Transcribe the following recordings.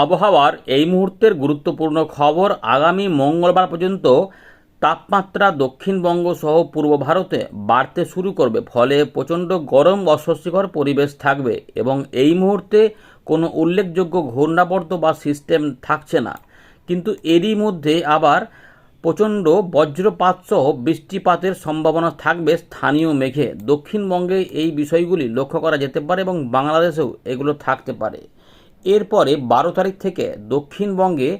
আবহাওয়ার এই মুহূর্তের গুরুত্বপূর্ণ খবর আগামী মঙ্গলবার পর্যন্ত তাপমাত্রা দক্ষিণবঙ্গ সহ পূর্ব ভারতে বাড়তে শুরু করবে। ফলে প্রচণ্ড গরম অস্বস্তিকর পরিবেশ থাকবে এবং এই মুহূর্তে কোনো উল্লেখযোগ্য ঘূর্ণাবর্ত বা সিস্টেম থাকছে না। কিন্তু এরই মধ্যে আবার প্রচণ্ড বজ্রপাত সহ বৃষ্টিপাতের সম্ভাবনা থাকবে স্থানীয় মেঘে। দক্ষিণবঙ্গে এই বিষয়গুলি লক্ষ্য করা যেতে পারে এবং বাংলাদেশেও এগুলো থাকতে পারে। এরপরে বারো তারিখ থেকে দক্ষিণবঙ্গে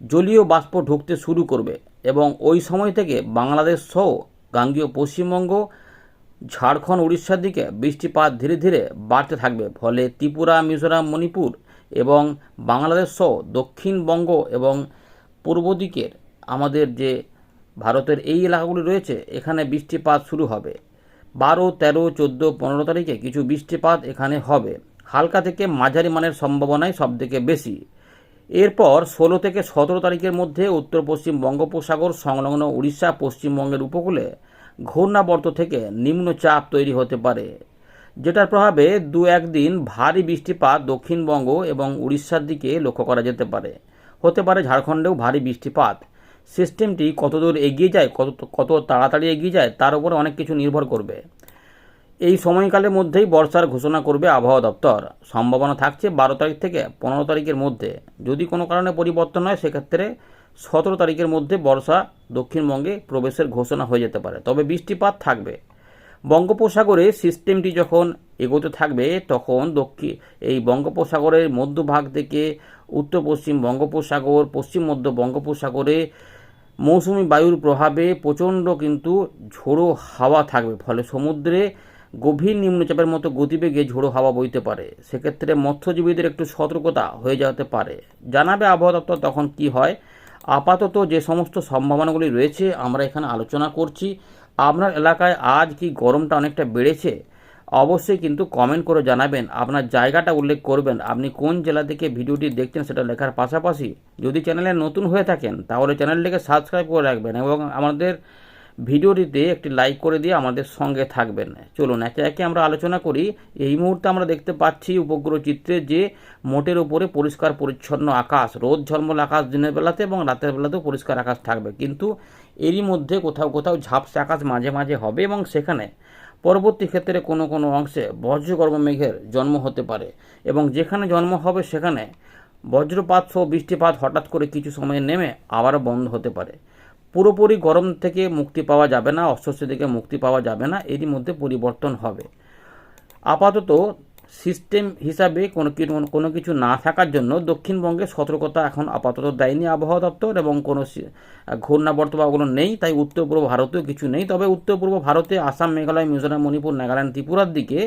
জলীয় বাষ্প ঢুকতে শুরু করবে এবং ওই সময় থেকে বাংলাদেশ সহ গাঙ্গীয় পশ্চিমবঙ্গ, ঝাড়খণ্ড, উড়িষ্যার দিকে বৃষ্টিপাত ধীরে ধীরে বাড়তে থাকবে। ফলে ত্রিপুরা, মিজোরাম, মণিপুর এবং বাংলাদেশ সহ দক্ষিণবঙ্গ এবং পূর্ব দিকের আমাদের যে ভারতের এই এলাকাগুলি রয়েছে, এখানে বৃষ্টিপাত শুরু হবে। বারো, তেরো, চোদ্দ, পনেরো তারিখে কিছু বৃষ্টিপাত এখানে হবে। হালকা থেকে মাঝারি মানের সম্ভাবনাই সবথেকে বেশি। এরপর ষোলো থেকে সতেরো তারিখের মধ্যে উত্তর পশ্চিম বঙ্গোপসাগর সংলগ্ন উড়িষ্যা পশ্চিমবঙ্গের উপকূলে ঘূর্ণাবর্ত থেকে নিম্নচাপ তৈরি হতে পারে, যেটার প্রভাবে দু একদিন ভারী বৃষ্টিপাত দক্ষিণবঙ্গ এবং উড়িষ্যার দিকে লক্ষ্য করা যেতে পারে। হতে পারে ঝাড়খণ্ডেও ভারী বৃষ্টিপাত। সিস্টেমটি কতদূর এগিয়ে যায়, কত কত তাড়াতাড়ি এগিয়ে যায়, তার উপরে অনেক কিছু নির্ভর করবে। এই সময়কালের মধ্যেই বর্ষার ঘোষণা করবে আবহাওয়া দপ্তর। সম্ভাবনা থাকছে বারো তারিখ থেকে পনেরো তারিখের মধ্যে। যদি কোনো কারণে পরিবর্তন হয়, সেক্ষেত্রে সতেরো তারিখের মধ্যে বর্ষা দক্ষিণবঙ্গে প্রবেশের ঘোষণা হয়ে যেতে পারে। তবে বৃষ্টিপাত থাকবে। বঙ্গোপসাগরে সিস্টেমটি যখন এগোতে থাকবে, তখন দক্ষিণ এই বঙ্গোপসাগরের মধ্যভাগ থেকে উত্তর পশ্চিম বঙ্গোপসাগর, পশ্চিম মধ্য বঙ্গোপসাগরে মৌসুমি বায়ুর প্রভাবে প্রচণ্ড কিন্তু ঝোড়ো হাওয়া থাকবে। ফলে সমুদ্রে গভীর নিম্নচাপের মতো গতিবেগে ঝোড়ো হাওয়া বইতে পারে। সেক্ষেত্রে মৎস্যজীবীদের একটু সতর্কতা হয়ে যেতে পারে। জানাবে আবহাওয়া দপ্তর তখন কি হয়। আপাতত যে সমস্ত সম্ভাবনাগুলি রয়েছে, আমরা এখানে আলোচনা করছি। আপনার এলাকায় আজ কি গরমটা অনেকটা বেড়েছে? অবশ্যই কিন্তু কমেন্ট করে জানাবেন। আপনার জায়গাটা উল্লেখ করবেন। আপনি কোন জেলা থেকে ভিডিওটি দেখছেন সেটা লেখার পাশাপাশি যদি চ্যানেলে নতুন হয়ে থাকেন, তাহলে চ্যানেলটিকে সাবস্ক্রাইব করে রাখবেন এবং আমাদের ভিডিওটিতে একটি লাইক করে দিয়ে আমাদের সঙ্গে থাকবেন। চলুন, একে একে আমরা আলোচনা করি। এই মুহূর্তে আমরা দেখতে পাচ্ছি উপগ্রহ চিত্রে যে মোটের উপরে পরিষ্কার পরিচ্ছন্ন আকাশ, রোদ, ঝলমল আকাশ দিনের বেলাতে এবং রাতের বেলাতেও পরিষ্কার আকাশ থাকবে। কিন্তু এরই মধ্যে কোথাও কোথাও ঝাপসা আকাশ মাঝে মাঝে হবে এবং সেখানে পরবর্তী ক্ষেত্রে কোনো কোনো অংশে বজ্রগর্ভ মেঘের জন্ম হতে পারে এবং যেখানে জন্ম হবে সেখানে বজ্রপাত সহ বৃষ্টিপাত হঠাৎ করে কিছু সময় নেমে আবারও বন্ধ হতে পারে। পুরোপুরি গরম থেকে মুক্তি পাওয়া যাবে না, অস্বস্তি থেকে মুক্তি পাওয়া যাবে না, এরই মধ্যে পরিবর্তন হবে। আপাতত সিস্টেম হিসাবে কোনো কোনো কিছু না থাকার জন্য দক্ষিণবঙ্গে সতর্কতা এখন আপাতত দেয়নি আবহাওয়া দপ্তর এবং কোনো ঘূর্ণাবর্ত বা ওগুলো নেই, তাই উত্তর পূর্ব ভারতেও কিছু নেই। তবে উত্তর পূর্ব ভারতে আসাম, মেঘালয়, মিজোরাম, মণিপুর, নাগাল্যান্ড, ত্রিপুরার দিকে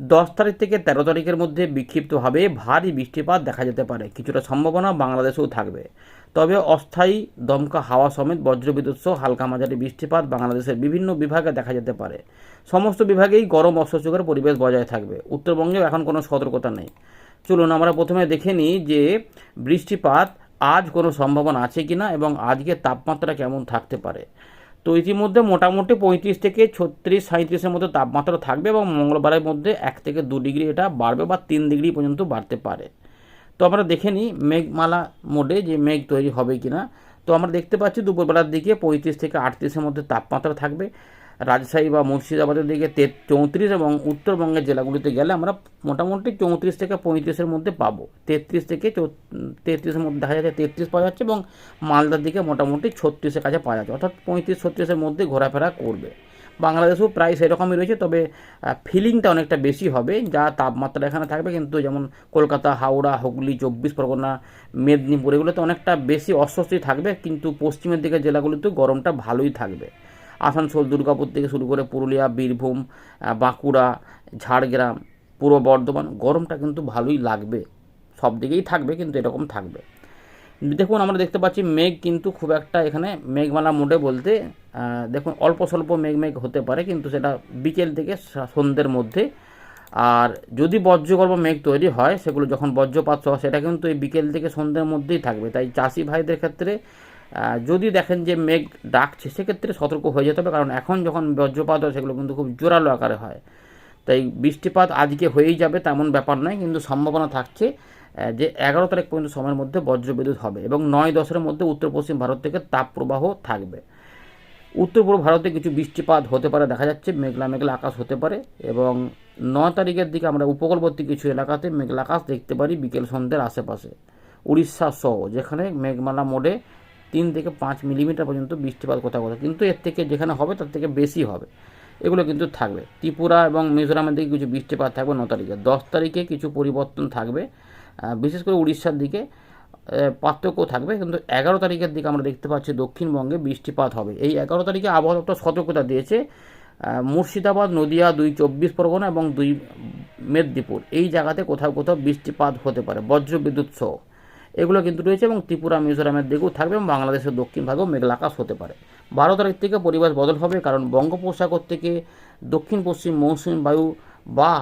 দশ তারিখ থেকে তেরো তারিখের মধ্যে বিক্ষিপ্তভাবে ভারী বৃষ্টিপাত দেখা যেতে পারে। কিছুটা সম্ভাবনা বাংলাদেশেও থাকবে। তবে অস্থায়ী দমকা হাওয়া সমেত বজ্রবিদ্যুৎ সহ হালকা মাঝারি বৃষ্টিপাত বাংলাদেশের বিভিন্ন বিভাগে দেখা যেতে পারে। সমস্ত বিভাগেই গরম অস্বস্তিকর পরিবেশ বজায় থাকবে। উত্তরবঙ্গেও এখন কোনো সতর্কতা নেই। চলুন, আমরা প্রথমে দেখে নিই যে বৃষ্টিপাত আজ কোনো সম্ভাবনা আছে কি না এবং আজকে তাপমাত্রা কেমন থাকতে পারে। তো ইতিমধ্যে মোটামুটি পঁয়ত্রিশ থেকে ছত্রিশ সাঁত্রিশের মধ্যে তাপমাত্রা থাকবে এবং মঙ্গলবারের মধ্যে এক থেকে দু ডিগ্রি এটা বাড়বে বা তিন ডিগ্রি পর্যন্ত বাড়তে পারে। তো আমরা দেখে নিই মেঘমালা মোডে যে মেঘ তৈরি হবে কি না তো আমরা দেখতে পাচ্ছি দুপুরবেলার দিকে পঁয়ত্রিশ থেকে আটত্রিশের মধ্যে তাপমাত্রা থাকবে। রাজশাহী বা মুর্শিদাবাদের দিকে তে চৌত্রিশ এবং উত্তরবঙ্গের জেলাগুলিতে গেলে আমরা মোটামুটি চৌত্রিশ থেকে পঁয়ত্রিশের মধ্যে পাবো। তেত্রিশ থেকে তেত্রিশের মধ্যে দেখা যাচ্ছে তেত্রিশ পাওয়া যাচ্ছে এবং মালদার দিকে মোটামুটি ছত্রিশের কাছে পাওয়া যাচ্ছে। অর্থাৎ পঁয়ত্রিশ ছত্রিশের মধ্যে ঘোরাফেরা করবে। বাংলাদেশেও প্রায় সেরকমই রয়েছে, তবে ফিলিংটা অনেকটা বেশি হবে। যা তাপমাত্রা এখানে থাকবে কিন্তু যেমন কলকাতা, হাওড়া, হুগলি, চব্বিশ পরগনা, মেদিনীপুর এগুলোতে অনেকটা বেশি অস্বস্তি থাকবে। কিন্তু পশ্চিমের দিকে জেলাগুলিতেও গরমটা ভালোই থাকবে। আসানসোল, দুর্গাপুর থেকে শুরু করে পুরুলিয়া, বীরভূম বাঁকুড়া, ঝাড়গ্রাম, পূর্ব বর্ধমান, গরমটা কিন্তু ভালোই লাগবে। সব দিকেই থাকবে কিন্তু এরকম থাকবে। দেখুন, আমরা দেখতে পাচ্ছি মেঘ কিন্তু খুব একটা এখানে মেঘমালা মোডে বলতে দেখুন, অল্প স্বল্প মেঘ মেঘ হতে পারে, কিন্তু সেটা বিকেল থেকে সন্ধ্যের মধ্যে। আর যদি বজ্রগর্ভ মেঘ তৈরি হয়, সেগুলো যখন বজ্রপাত সেটা কিন্তু এই বিকেল থেকে সন্ধ্যের মধ্যেই থাকবে। তাই চাষি ভাইদের ক্ষেত্রে যদি দেখেন যে মেঘ ডাকছে, সেক্ষেত্রে সতর্ক হয়ে যেতে হবে। কারণ এখন যখন বজ্রপাত হয়, সেগুলো কিন্তু খুব জোরালো আকারে হয়। তাই বৃষ্টিপাত আজকে হয়েই যাবে, তেমন ব্যাপার নয়। কিন্তু সম্ভাবনা থাকছে যে এগারো তারিখ পর্যন্ত সময়ের মধ্যে বজ্রবিদ্যুৎ হবে এবং নয় দশের মধ্যে উত্তর পশ্চিম ভারত থেকে তাপপ্রবাহ থাকবে। উত্তর পূর্ব ভারতে কিছু বৃষ্টিপাত হতে পারে, দেখা যাচ্ছে মেঘলা মেঘলা আকাশ হতে পারে এবং ন তারিখের দিকে আমরা উপকূলবর্তী কিছু এলাকাতে মেঘলা আকাশ দেখতে পারি বিকেল সন্ধ্যের আশেপাশে। উড়িষ্যা সহ, যেখানে মেঘমালা মোড়ে তিন থেকে পাঁচ মিলিমিটার পর্যন্ত বৃষ্টিপাত কোথাও কোথাও। কিন্তু এর থেকে যেখানে হবে, তার থেকে বেশি হবে। এগুলো কিন্তু থাকবে। ত্রিপুরা এবং মিজোরামের দিকে কিছু বৃষ্টিপাত থাকবে ন তারিখে। দশ তারিখে কিছু পরিবর্তন থাকবে। বিশেষ করে উড়িষ্যার দিকে পার্থক্য থাকবে। কিন্তু এগারো তারিখের দিকে আমরা দেখতে পাচ্ছি দক্ষিণবঙ্গে বৃষ্টিপাত হবে। এই এগারো তারিখে আবহাওয়া দপ্তর সতর্কতা দিয়েছে মুর্শিদাবাদ, নদিয়া, দুই চব্বিশ পরগনা এবং দুই মেদিনীপুর। এই জায়গাতে কোথাও কোথাও বৃষ্টিপাত হতে পারে। বজ্রবিদ্যুৎ সহ। এগুলো কিন্তু রয়েছে এবং ত্রিপুরা মিজোরামের দিকেও থাকবে এবং বাংলাদেশের দক্ষিণ ভাগেও মেঘলা আকাশ হতে পারে। বারো তারিখ থেকে পরিবেশ বদল হবে কারণ বঙ্গোপসাগর থেকে দক্ষিণ, পশ্চিম, মৌসুমী বায়ু বা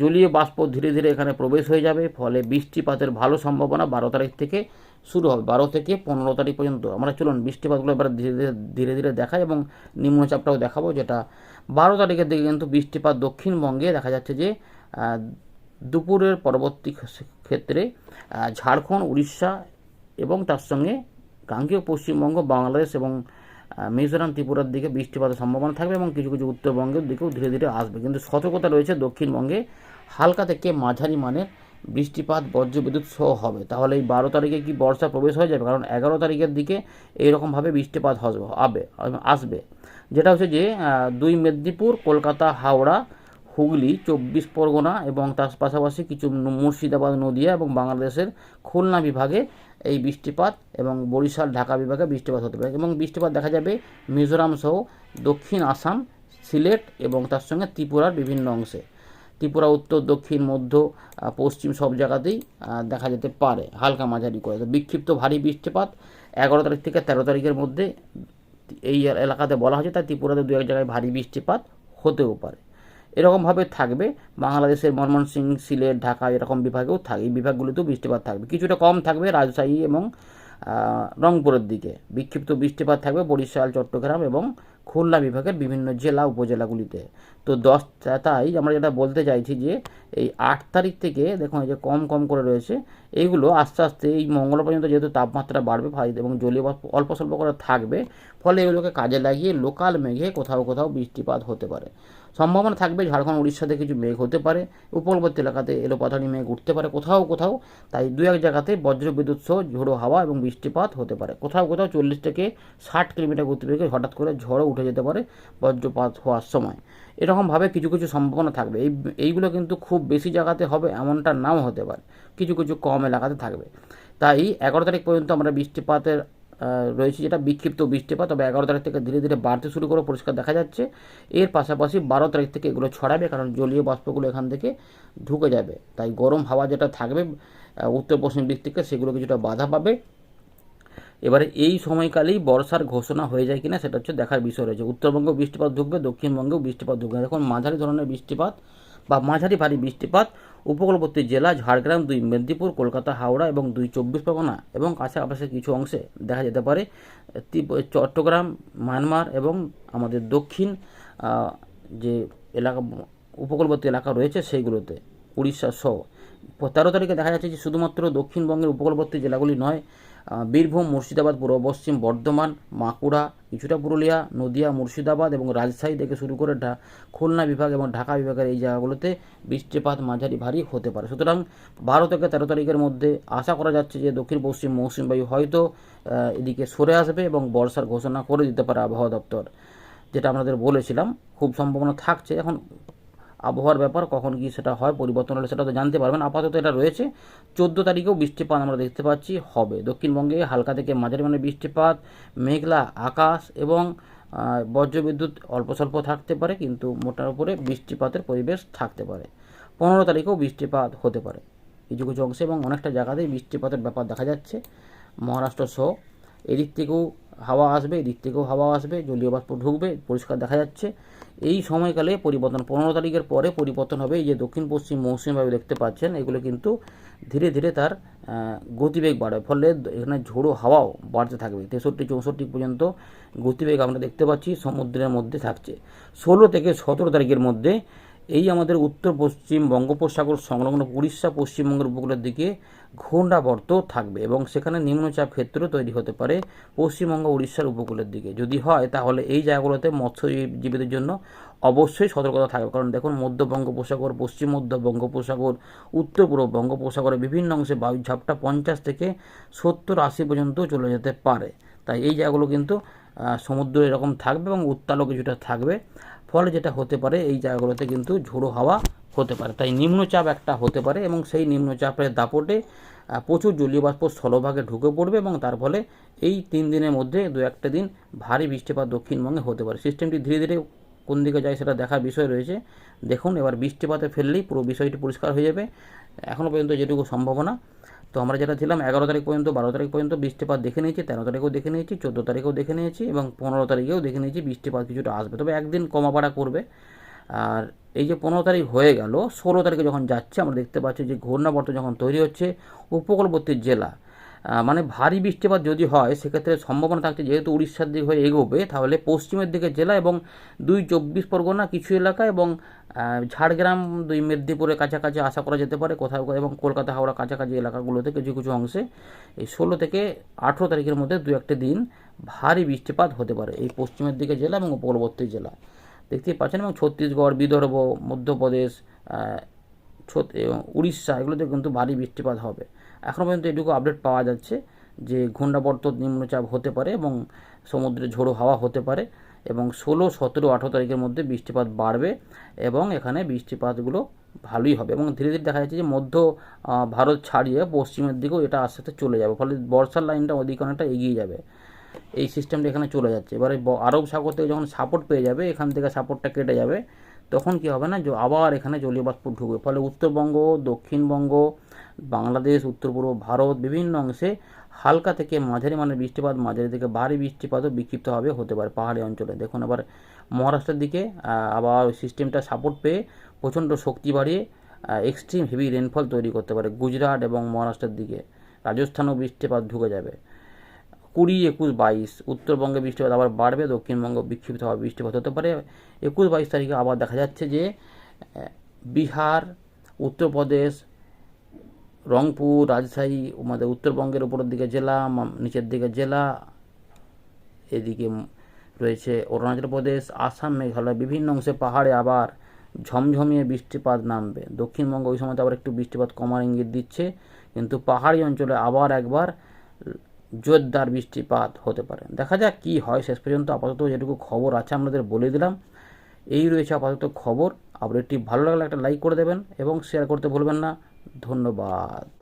জলীয় বাষ্প ধীরে ধীরে এখানে প্রবেশ হয়ে যাবে, ফলে বৃষ্টিপাতের ভালো সম্ভাবনা বারো তারিখ থেকে শুরু হবে, বারো থেকে পনেরো তারিখ পর্যন্ত। আমরা চলুন বৃষ্টিপাতগুলো এবার ধীরে ধীরে ধীরে ধীরে দেখাই এবং নিম্নচাপটাও দেখাবো যেটা। বারো তারিখের দিকে কিন্তু বৃষ্টিপাত দক্ষিণবঙ্গে দেখা যাচ্ছে যে দুপুরের পরবর্তী ক্ষেত্রে ঝাড়খণ্ড, উড়িষ্যা এবং তার সঙ্গে গাঙ্গেয় পশ্চিমবঙ্গ, বাংলাদেশ এবং মিজোরাম, ত্রিপুরার দিকে বৃষ্টিপাতের সম্ভাবনা থাকবে এবং কিছু কিছু উত্তরবঙ্গের দিকেও ধীরে ধীরে আসবে। কিন্তু সতর্কতা রয়েছে দক্ষিণবঙ্গে হালকা থেকে মাঝারি মানের বৃষ্টিপাত, বজ্রবিদ্যুৎ সহ হবে। তাহলে এই বারো তারিখে কি বর্ষা প্রবেশ হয়ে যাবে? কারণ এগারো তারিখের দিকে এইরকমভাবে বৃষ্টিপাত হবে, আসবে। যেটা হচ্ছে যে দুই মেদিনীপুর, কলকাতা, হাওড়া হুগলি, চব্বিশ পরগনা এবং তার পাশাপাশি কিছু মুর্শিদাবাদ, নদিয়া এবং বাংলাদেশের খুলনা বিভাগে এই বৃষ্টিপাত এবং বরিশাল, ঢাকা বিভাগে বৃষ্টিপাত হতে পারে এবং বৃষ্টিপাত দেখা যাবে মিজোরাম সহ দক্ষিণ আসাম, সিলেট এবং তার সঙ্গে ত্রিপুরার বিভিন্ন অংশে। ত্রিপুরা, উত্তর, দক্ষিণ, মধ্য পশ্চিম সব জায়গাতেই দেখা যেতে পারে হালকা মাঝারি করে। তো বিক্ষিপ্ত ভারী বৃষ্টিপাত এগারো তারিখ থেকে তেরো তারিখের মধ্যে এই এলাকাতে বলা হয়েছে, তাই ত্রিপুরাতে দু এক জায়গায় ভারী বৃষ্টিপাত হতেও পারে। এরকমভাবে থাকবে। বাংলাদেশের ময়মনসিংহ সিলেট, ঢাকা এরকম বিভাগেও থাকে, এই বিভাগগুলিতেও বৃষ্টিপাত থাকবে। কিছুটা কম থাকবে রাজশাহী এবং রংপুরের দিকে। বিক্ষিপ্ত বৃষ্টিপাত থাকবে বরিশাল, চট্টগ্রাম এবং খুলনা বিভাগের বিভিন্ন জেলা, উপজেলাগুলিতে। তো দশ, তাই আমরা যেটা বলতে চাইছি যে, এই আট তারিখ থেকে দেখুন এই যে কম কম করে রয়েছে এইগুলো আস্তে আস্তে এই মঙ্গল পর্যন্ত যেহেতু তাপমাত্রা বাড়বে এবং জলীয় বাষ্প অল্প স্বল্প করে থাকবে, ফলে এগুলোকে কাজে লাগিয়ে লোকাল মেঘে কোথাও কোথাও বৃষ্টিপাত হতে পারে। সম্ভাবনা থাকবে ঝাড়খণ্ড উড়িষ্যাতে কিছু মেঘ হতে পারে, উপকূলবর্তী এলাকাতে এলো পাথারি মেঘ উঠতে পারে, কোথাও কোথাও, তাই দু এক জায়গাতে বজ্র বিদ্যুৎ সহ ঝোড়ো হাওয়া এবং বৃষ্টিপাত হতে পারে। কোথাও কোথাও চল্লিশ থেকে ষাট কিলোমিটার গতিবেগে হঠাৎ করে ঝড়ও উঠে যেতে পারে বজ্রপাত হওয়ার সময়। এরকমভাবে কিছু কিছু সম্ভাবনা থাকবে। এই, এইগুলো কিন্তু খুব বেশি জায়গাতে হবে এমনটা নাও হতে পারে। কিছু কিছু কম এলাকাতে থাকবে। তাই এগারো তারিখ পর্যন্ত আমরা বৃষ্টিপাতের রয়েছে যেটা বিক্ষিপ্ত বৃষ্টিপাত, তবে এগারো তারিখ থেকে ধীরে ধীরে বাড়তে শুরু করে পরিষ্কার দেখা যাচ্ছে। এর পাশাপাশি বারো তারিখ থেকে এগুলো ছড়াবে, কারণ জলীয় বাষ্পগুলো এখান থেকে ঢুকে যাবে। তাই গরম হাওয়া যেটা থাকবে উত্তর পশ্চিম দিক থেকে সেগুলো কিছুটা বাধা পাবে। এবারে এই সময়কালেই বর্ষার ঘোষণা হয়ে যায় কিনা সেটা হচ্ছে দেখার বিষয় রয়েছে। উত্তরবঙ্গেও বৃষ্টিপাত ঢুকবে, দক্ষিণবঙ্গেও বৃষ্টিপাত ঢুকবে। এখন মাঝারি ধরনের বৃষ্টিপাত বা মাঝারি ভারী বৃষ্টিপাত উপকূলবর্তী জেলা ঝাড়গ্রাম, দুই মেদিনীপুর, কলকাতা, হাওড়া এবং দুই চব্বিশ পরগনা এবং কাছাকাছি কিছু অংশে দেখা যেতে পারে। চট্টগ্রাম, মায়ানমার এবং আমাদের দক্ষিণ যে এলাকা, উপকূলবর্তী এলাকা রয়েছে সেইগুলোতে উড়িষ্যা সহ। তেরো তারিখে দেখা যাচ্ছে যে শুধুমাত্র দক্ষিণবঙ্গের উপকূলবর্তী জেলাগুলি নয় বীরভূম, মুর্শিদাবাদ, পূর্ব পশ্চিম, বর্ধমান বাঁকুড়া কিছুটা পুরুলিয়া, নদিয়া, মুর্শিদাবাদ এবং রাজশাহী থেকে শুরু করে খুলনা বিভাগ এবং ঢাকা বিভাগের এই জায়গাগুলোতে বৃষ্টিপাত মাঝারি ভারী হতে পারে। সুতরাং বারো থেকে তেরো তারিখের মধ্যে আশা করা যাচ্ছে যে দক্ষিণ পশ্চিম মৌসুমী বায়ু হয়তো এদিকে সরে আসবে এবং বর্ষার ঘোষণা করে দিতে পারে আবহাওয়া দপ্তর। যেটা আমাদের বলেছিলাম, খুব সম্ভাবনা থাকছে। এখন আবহাওয়ার ব্যাপার, কখন কি সেটা হয়, পরিবর্তন হলে সেটা তো জানতে পারবেন। আপাতত এটা রয়েছে। চোদ্দ তারিখেও বৃষ্টিপাত আমরা দেখতে পাচ্ছি, হবে। দক্ষিণবঙ্গে হালকা থেকে মাঝারি মানে বৃষ্টিপাত, মেঘলা আকাশ এবং বজ্রবিদ্যুৎ অল্প স্বল্প থাকতে পারে, কিন্তু মোটার উপরে বৃষ্টিপাতের পরিবেশ থাকতে পারে। পনেরো তারিখেও বৃষ্টিপাত হতে পারে। কিছু কিছু অংশে এবং অনেকটা জায়গাতেই বৃষ্টিপাতের ব্যাপার দেখা যাচ্ছে। মহারাষ্ট্র সহ এদিক থেকেও হাওয়া আসবে, এদিক থেকেও হাওয়া আসবে জলীয় বাষ্প ঢুকবে, পরিষ্কার দেখা যাচ্ছে। এই সময়কালে পরিবর্তন, পনেরো তারিখের পরে পরিবর্তন হবে। এই যে দক্ষিণ পশ্চিম মৌসুমিভাবে দেখতে পাচ্ছেন, এগুলো কিন্তু ধীরে ধীরে তার গতিবেগ বাড়বে। ফলে এখানে ঝোড়ো হাওয়াও বাড়তে থাকবে। তেষট্টি, চৌষট্টি পর্যন্ত গতিবেগ আমরা দেখতে পাচ্ছি, সমুদ্রের মধ্যে থাকছে। ষোলো থেকে সতেরো তারিখের মধ্যে এই আমাদের উত্তর, পশ্চিম বঙ্গোপসাগর সংলগ্ন উড়িষ্যা পশ্চিমবঙ্গের উপকূলের দিকে ঘূর্ণাবর্ত থাকবে এবং সেখানে নিম্নচাপ ক্ষেত্র তৈরি হতে পারে পশ্চিমবঙ্গ, উড়িষ্যার উপকূলের দিকে। যদি হয়, তাহলে এই জায়গাগুলোতে মৎস্যজীবীদের জন্য অবশ্যই সতর্কতা থাকবে। কারণ দেখুন, মধ্য বঙ্গোপসাগর, পশ্চিম মধ্য বঙ্গোপসাগর, উত্তর পূর্ব বঙ্গোপসাগরের বিভিন্ন অংশে বায়ুর ঝাপটা পঞ্চাশ থেকে সত্তর আশি পর্যন্ত চলে যেতে পারে। তাই এই জায়গাগুলো কিন্তু সমুদ্র এরকম থাকবে এবং উত্তালও কিছুটা থাকবে। ফলে যেটা হতে পারে, এই জায়গাগুলোতে কিন্তু ঝোড়ো হাওয়া হতে পারে। তাই নিম্নচাপ একটা হতে পারে এবং সেই নিম্নচাপের দাপটে প্রচুর জলীয় বাষ্প স্থলভাগে ঢুকে পড়বে এবং তার ফলে এই তিন দিনের মধ্যে দু একটা দিন ভারী বৃষ্টিপাত দক্ষিণবঙ্গে হতে পারে। সিস্টেমটি ধীরে ধীরে কোন দিকে যায় সেটা দেখার বিষয় রয়েছে। দেখুন, এবার বৃষ্টিপাতে ফেললেই পুরো বিষয়টি পরিষ্কার হয়ে যাবে। এখনও পর্যন্ত যেটুকু সম্ভাবনা তো আমরা যেটা ছিলাম এগারো তারিখ পর্যন্ত, বারো তারিখ পর্যন্ত বৃষ্টিপাত দেখে নিয়েছি, তেরো তারিখেও দেখে নিয়েছি, চোদ্দ তারিখেও দেখে নিয়েছি এবং পনেরো তারিখেও দেখে নিয়েছি বৃষ্টিপাত কিছুটা আসবে। তবে একদিন কমাপাড়া করবে। আর এই যে পনেরো তারিখ হয়ে গেল, ষোলো তারিখে যখন যাচ্ছে, আমরা দেখতে পাচ্ছি যে ঘূর্ণাবর্ত যখন তৈরি হচ্ছে, উপকূলবর্তী জেলা মানে ভারী বৃষ্টিপাত যদি হয়, সেক্ষেত্রে সম্ভাবনা থাকছে যেহেতু উড়িষ্যার দিক হয়ে এগোবে, তাহলে পশ্চিমের দিকে জেলা এবং দুই চব্বিশ পরগনা কিছু এলাকা এবং ঝাড়গ্রাম, দুই মেদিনীপুরের কাছাকাছি আশা করা যেতে পারে, কোথাও এবং কলকাতা, হাওড়া কাছাকাছি এলাকাগুলোতে কিছু কিছু অংশে এই ষোলো থেকে আঠেরো তারিখের মধ্যে দু একটা দিন ভারী বৃষ্টিপাত হতে পারে এই পশ্চিমের দিকে জেলা এবং উপকূলবর্তী জেলা। দেখতেই পাচ্ছেন এবং ছত্তিশগড়, বিদর্ভ, মধ্যপ্রদেশ উড়িষ্যা, এগুলোতে কিন্তু ভারী বৃষ্টিপাত হবে। এখনও পর্যন্ত এটুকু আপডেট পাওয়া যাচ্ছে যে ঘূর্ণাবর্ত নিম্নচাপ হতে পারে এবং সমুদ্রে ঝোড়ো হাওয়া হতে পারে এবং ষোলো, সতেরো, আঠেরো তারিখের মধ্যে বৃষ্টিপাত বাড়বে এবং এখানে বৃষ্টিপাতগুলো ভালোই হবে এবং ধীরে ধীরে দেখা যাচ্ছে যে মধ্য ভারত ছাড়িয়ে পশ্চিমের দিকেও এটা আস্তে আস্তে চলে যাবে। ফলে বর্ষার লাইনটা ওদিকে অনেকটা এগিয়ে যাবে। এই সিস্টেমটা এখানে চলে যাচ্ছে। এবারে আরব সাগর থেকে যখন সাপোর্ট পেয়ে যাবে, এখান থেকে সাপোর্টটা কেটে যাবে, তখন কি হবে না যে আবার এখানে জলীয় বাষ্প ঢুকবে। ফলে উত্তরবঙ্গ, দক্ষিণবঙ্গ বাংলাদেশ উত্তর পূর্ব ভারত বিভিন্ন অংশে হালকা থেকে মাঝারি মানের বৃষ্টিপাত, মাঝারি থেকে ভারী বৃষ্টিপাতও বিক্ষিপ্তভাবে হতে পারে পাহাড়ি অঞ্চলে। দেখুন আবার মহারাষ্ট্রের দিকে আবার সিস্টেমটা সাপোর্ট পেয়ে প্রচণ্ড শক্তি বাড়িয়ে এক্সট্রিম হেভি রেনফল তৈরি করতে পারে গুজরাট এবং মহারাষ্ট্রের দিকে। রাজস্থানেও বৃষ্টিপাত ঢুকে যাবে। কুড়ি, একুশ, বাইশ, উত্তরবঙ্গে বৃষ্টিপাত আবার বাড়বে, দক্ষিণবঙ্গ বিক্ষিপ্তভাবে বৃষ্টিপাত। হতে পারে একুশ, বাইশ তারিখে আবার দেখা যাচ্ছে যে বিহার, উত্তরপ্রদেশ রংপুর, রাজশাহী, আমাদের উত্তরবঙ্গের উপরের দিকে জেলা নিচের দিকে জেলা, এদিকে রয়েছে অরুণাচল প্রদেশ, আসাম, মেঘালয়, বিভিন্ন অংশে পাহাড়ে আবার ঝমঝমিয়ে বৃষ্টিপাত নামবে। দক্ষিণবঙ্গ ওই সময় আবার একটু বৃষ্টিপাত কমার ইঙ্গিত দিচ্ছে, কিন্তু পাহাড়ি অঞ্চলে আবার একবার জোরদার বৃষ্টিপাত হতে পারে। দেখা যাক কি হয়, শেষ পর্যন্ত আপাতত যেটুকু খবর আছে আমাদের বলে দিলাম। এই রয়েছে আপাতত খবর। আপডেটটি ভালো লাগলে একটা লাইক করে দেবেন এবং শেয়ার করতে ভুলবেন না। ধন্যবাদ।